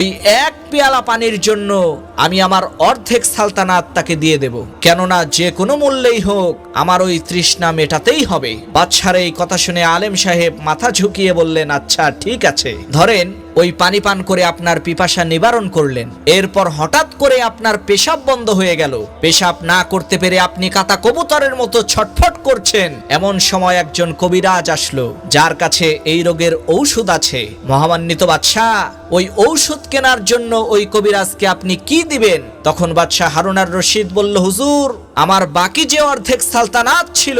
এই এক পেয়ালা পানির জন্য আমি আমার অর্ধেক সালতানাত তাকে দিয়ে দেব। কেননা যে কোনো মূল্যেই হোক, আমার ওই তৃষ্ণা মেটাতেই হবে। বাদশার এই কথা শুনে আলেম সাহেব মাথা ঝুঁকিয়ে বললেন আচ্ছা ঠিক আছে। ধরেন, ওই পানি পান করে আপনার পিপাসা নিবারণ করলেন। এরপর হঠাৎ করে আপনার পেশাব বন্ধ হয়ে গেল। পেশাব না করতে পেরে আপনি কাতা কবুতরের মতো ছটফট করছেন। এমন সময় একজন কবিরাজ আসলো, যার কাছে এই রোগের ঔষধ আছে। মহামান্বিত বাদশাহ, ওই ঔষধ কেনার জন্য ওই কবিরাজকে আপনি কি দিবেন? তখন বাদশাহ হারুনার রশিদ বলল, হুজুর, আমার বাকি যে অর্ধেক সালতানাত ছিল,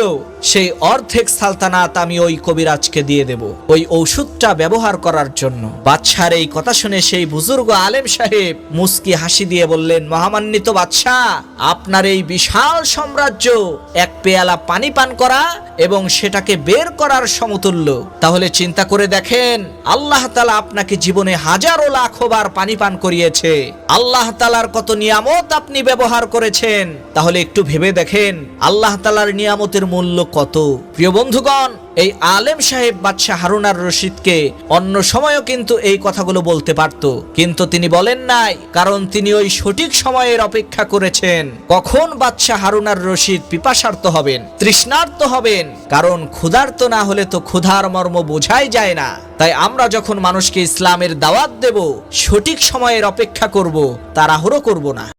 সেই অর্ধেক সালতানাত আমি ওই কবিরাজকে দিয়ে দেব ওই ওষুধটা ব্যবহার করার জন্য। বাদশার এই কথা শুনে সেই বুজুর্গ আলেম সাহেব মুস্কি হাসি দিয়ে বললেন, মহামান্বিত বাদশাহ, আপনার এই বিশাল সাম্রাজ্য এক পেয়ালা পানি পান করা এবং সেটাকে বের করার সমতুল্য। তাহলে চিন্তা করে দেখেন, আল্লাহ তালা আপনাকে জীবনে হাজারো লাখো বার পানি পান করিয়েছে। আল্লাহ তালার কত নিয়ামত আপনি ব্যবহার করেছেন। তাহলে একটু ভেবে দেখেন, আল্লাহ তালার নিয়ামতের মূল্য কত। প্রিয় বন্ধুগণ এই আলেম সাহেব বাদশাহ হারুনার রশিদকে অন্য সময়ও কিন্তু এই কথাগুলো বলতে পারত। কিন্তু তিনি বলেন নাই, কারণ তিনি ওই সঠিক সময়ের অপেক্ষা করেছেন। কখন বাদশাহ হারুনার রশিদ পিপাসার্ত হবেন তৃষ্ণার্ত হবেন, কারণ ক্ষুধার্ত না হলে তো ক্ষুধার মর্ম বোঝাই যায় না। তাই আমরা যখন মানুষকে ইসলামের দাওয়াত দেব, সঠিক সময়ের অপেক্ষা করব, তাড়াহুড়ো করব না।